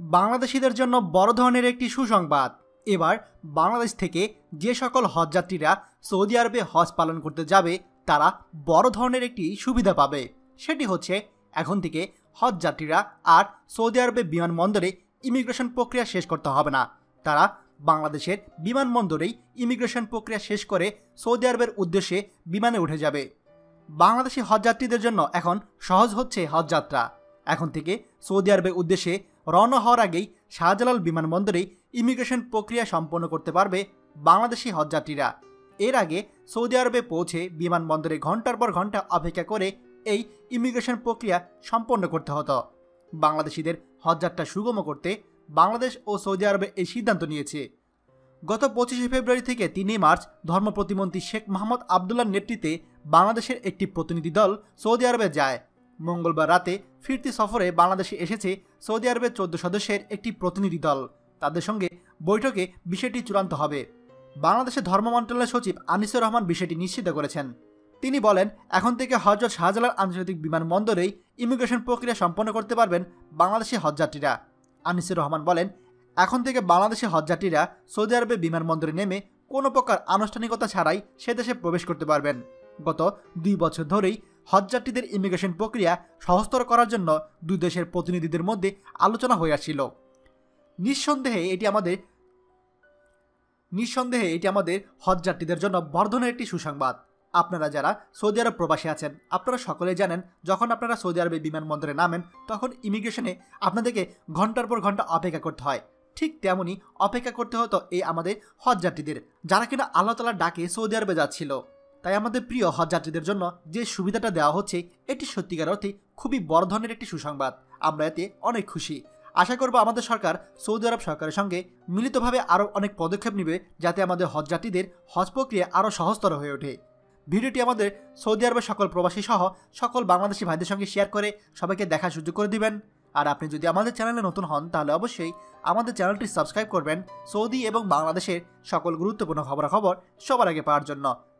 বাংলাদেশিদের জন্য বড় ধরনের একটি সুসংবাদ। এবার বাংলাদেশ থেকে যে সকল হজযাত্রীরা সৌদি আরবে হজ পালন করতে যাবে, তারা বড় ধরনের একটি সুবিধা পাবে। সেটি হচ্ছে, এখন থেকে হজযাত্রীরা আর সৌদি আরবে বিমানবন্দরে ইমিগ্রেশন প্রক্রিয়া শেষ করতে হবে না। তারা বাংলাদেশের বিমানবন্দরেই ইমিগ্রেশন প্রক্রিয়া শেষ করে সৌদি আরবের উদ্দেশ্যে বিমানে উঠে যাবে। বাংলাদেশি হজযাত্রীদের জন্য এখন সহজ হচ্ছে হজযাত্রা। এখন থেকে সৌদি আরবের উদ্দেশ্যে রওনা হওয়ার আগেই শাহজালাল বিমানবন্দরে ইমিগ্রেশন প্রক্রিয়া সম্পন্ন করতে পারবে বাংলাদেশি হজযাত্রীরা। এর আগে সৌদি আরবে পৌঁছে বিমানবন্দরে ঘণ্টার পর ঘণ্টা অপেক্ষা করে এই ইমিগ্রেশন প্রক্রিয়া সম্পন্ন করতে হতো। বাংলাদেশিদের হজযাত্রা সুগম করতে বাংলাদেশ ও সৌদি আরবে এই সিদ্ধান্ত নিয়েছে। গত পঁচিশে ফেব্রুয়ারি থেকে তিনই মার্চ ধর্ম প্রতিমন্ত্রী শেখ মোহাম্মদ আবদুল্লার নেতৃত্বে বাংলাদেশের একটি প্রতিনিধি দল সৌদি আরবে যায়। মঙ্গলবার রাতে ফিরতি সফরে বাংলাদেশে এসেছে সৌদি আরবের চোদ্দ সদস্যের একটি প্রতিনিধি দল। তাদের সঙ্গে বৈঠকে বিষয়টি চূড়ান্ত হবে। বাংলাদেশের ধর্ম মন্ত্রণালয়ের সচিব আনিসুর রহমান বিষয়টি নিশ্চিত করেছেন। তিনি বলেন, এখন থেকে হজরত শাহজালাল আন্তর্জাতিক বিমানবন্দরেই ইমিগ্রেশন প্রক্রিয়া সম্পন্ন করতে পারবেন বাংলাদেশি হজযাত্রীরা। আনিসুর রহমান বলেন, এখন থেকে বাংলাদেশি হজযাত্রীরা সৌদি আরবে বিমানবন্দরে নেমে কোনো প্রকার আনুষ্ঠানিকতা ছাড়াই সে দেশে প্রবেশ করতে পারবেন। গত দুই বছর ধরেই হজযাত্রীদের ইমিগ্রেশন প্রক্রিয়া সহজতর করার জন্য দুই দেশের প্রতিনিধিদের মধ্যে আলোচনা হয়ে আসছিল নিঃসন্দেহে এটি আমাদের, নিঃসন্দেহে এটি আমাদের হজযাত্রীদের জন্য বর্ধনের একটি সুসংবাদ। আপনারা যারা সৌদি আরব প্রবাসী আছেন, আপনারা সকলেই জানেন, যখন আপনারা সৌদি আরবে বিমানবন্দরে নামেন, তখন ইমিগ্রেশনে আপনাদেরকে ঘণ্টার পর ঘণ্টা অপেক্ষা করতে হয়। ঠিক তেমনই অপেক্ষা করতে হতো এই আমাদের হজযাত্রীদের যারা কিনা আল্লাহ ডাকে সৌদি আরবে যাচ্ছিল। তাই আমাদের প্রিয় হজযাত্রীদের জন্য যে সুবিধাটা দেওয়া হচ্ছে, এটি সত্যিকার অর্থে খুবই বড় ধরনের একটি সুসংবাদ। আমরা এতে অনেক খুশি। আশা করব আমাদের সরকার, সৌদি আরব সরকারের সঙ্গে মিলিতভাবে আরও অনেক পদক্ষেপ নেবে, যাতে আমাদের হজযাত্রীদের হজ প্রক্রিয়া আরও সহজতর হয়ে ওঠে। ভিডিওটি আমাদের সৌদি আরবের সকল প্রবাসী সহ সকল বাংলাদেশি ভাইদের সঙ্গে শেয়ার করে সবাইকে দেখার সুযোগ করে দিবেন। আর আপনি যদি আমাদের চ্যানেলে নতুন হন, তাহলে অবশ্যই আমাদের চ্যানেলটি সাবস্ক্রাইব করবেন। সৌদি এবং বাংলাদেশের সকল গুরুত্বপূর্ণ খবরাখবর সবার আগে পাওয়ার জন্য।